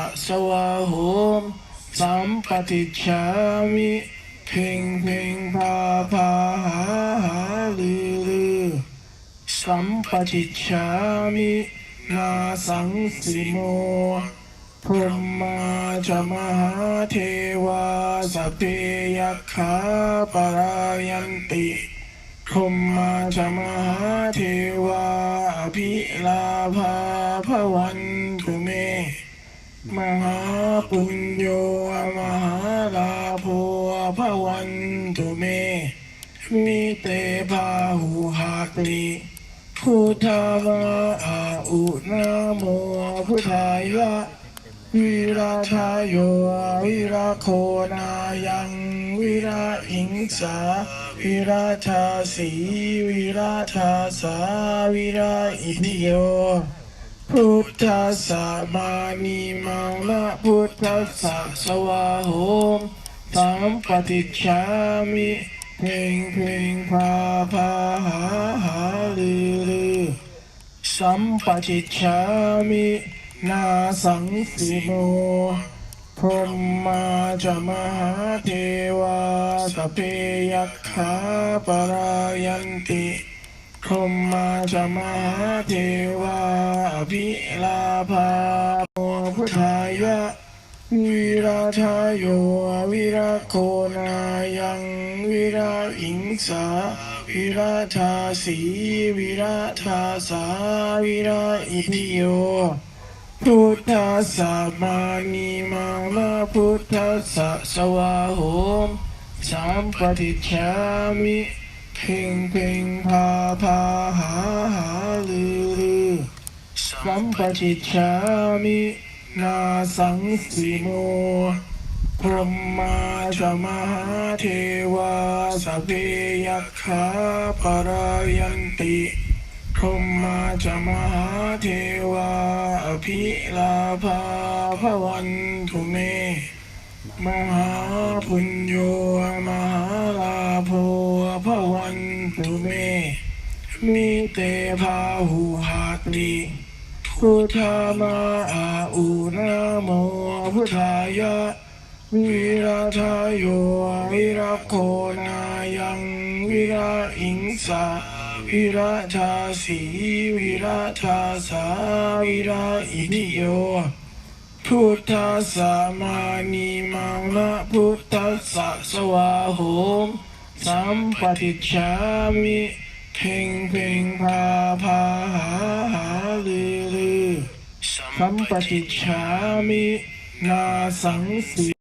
ะสวะโหมสัมปติชามิเพ่งเพ่งพาพาหาหาลือลือสัมปติชามินาสังสิโมพรหมาจะมหาเทวาสเพยัคขาปรายันติพรหมาจะมหาเทวาอภิลาภาพวันตุ มหาปุญโยมหาลาโภพวันตุเมมิเตพาหุหาติพุทธวาอาอุนาโมพุทธายะวิราชาโยวิราโคนายังวิราอิงสาวิราชาสีวิราชาสาวิราอิทิโย พุทธัสสะมานีมังนะพุทธัสสะสวะโหมสัมปติชามิเพ่งเพ่งพาพาหาหาลือลือสัมปติชามินาสังสิโมพรหมาจะมหาเทวาสเพยัคขาปรายันติ รหมาจะมหาเทวาอภิลาภาโมพุทธายะวิราชาโยวิราโคนายังวิราอิงสาวิราชาสีวิราชาสาวิราอิทิโยพุทธัสสะมานีมานะพุทธัสสะสวะโหมสัมปติชามิ เพ่งเพ่งพาพาหาหาลือลือสัมปติชามินาสังสิโมพรหมาจมหาเทวาสเพยัคขาปรายันติพรหมาจมหาเทวาอภิลาภาพวันทุเม มหาปุญโย มมิเตพาหูหาติพุทธามาอาอุนาโมพุทธายะวิราชาโยวิราโคนายังวิราอิงสาวิราชาสีวิราชาสาวิราอิทิโยพุทธัสสะมานีมังนะพุทธสสะสวะโหม สัมปติชามิเพ่งเพ่งพาพาหาหาลือลือสัมปติชามินาสังสี